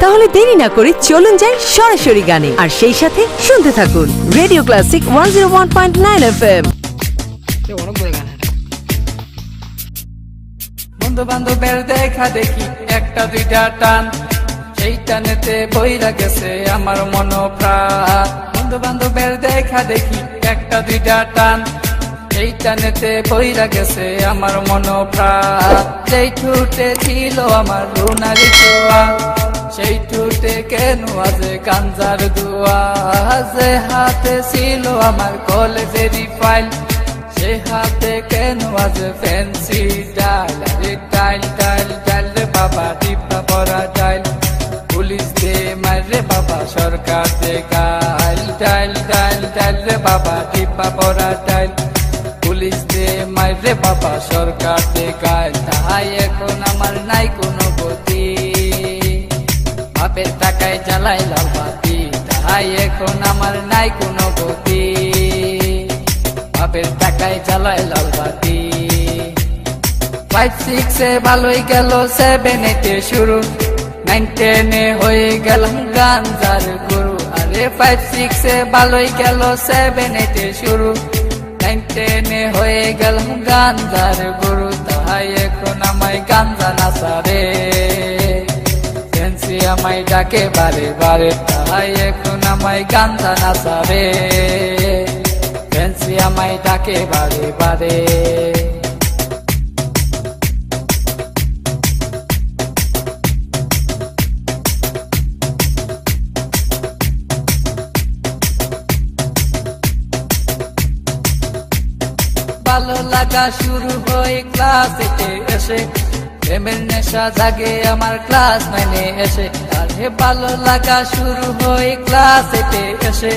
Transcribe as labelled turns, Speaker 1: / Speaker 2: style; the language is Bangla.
Speaker 1: তাহলে দেরি না করে চলুন যাই সরাসরি গানে। আর সেই সাথে শুনতে থাকুন রেডিও ক্লাসিক ওয়ান জিরো
Speaker 2: বন্ধু বান্ধবের দেখা দেখি, একটা, দুইটা টান। সেই টানেতে গেছে আমার মন প্রাণ বন্ধু বান্ধবের দেখা দেখি, একটা, দুইটা টান। সেই টানেতে বইরা গেছে আমার মন প্রাণ ঠুটে ছিল আমার রুনারি চুয়া সেই ঠুটে কেন আছে কাঞ্জার দুয়া? যে হাতে ছিল আমার কলেজেরই ফাইল সে হাতে কেন আজ ফ্যান্সি ডাল আরে টাইল টাইল টাইল রে বাবা টিপা পরা টাইল পুলিশ দে মারে বাবা, সরকার দে গাইল টাইল টাইল টাইল রে বাবা টিপা পরা টাইল পুলিশ দে মারে বাবা, সরকার দে গাইল তাই এখন আমার নাই কোনো টাকায় জ্বালাই লাল বাতি। তাই এখন আমার নাই কোনো গতি। বাপের টাকায় জ্বালায় লাল বাতি। ফাইভ সিক্সে ভালোই গেল সেভেন এইটে শুরু। নাইন হয়ে গেলাম গাঞ্জার গুরু। আরে ফাইভ সিক্সে ভালোই গেল সেভেন এইটে শুরু। নাইন হয়ে গেলাম গাঞ্জার গুরু। তাই এখন আমায় গাঞ্জা নাসারে ফেন্সি আমায় ডাকে বারে বারে। তাই এখন আমায় গাঞ্জা নাসারে ফেন্সি আমায় ডাকে বারে বারে। ভালো লাগা শুরু হয় ক্লাস, এসে প্রেমের নেশা জাগে আমার ক্লাস নাইনে এসে। আরে ভালো লাগা শুরু হয় ক্লাস এতে এসে।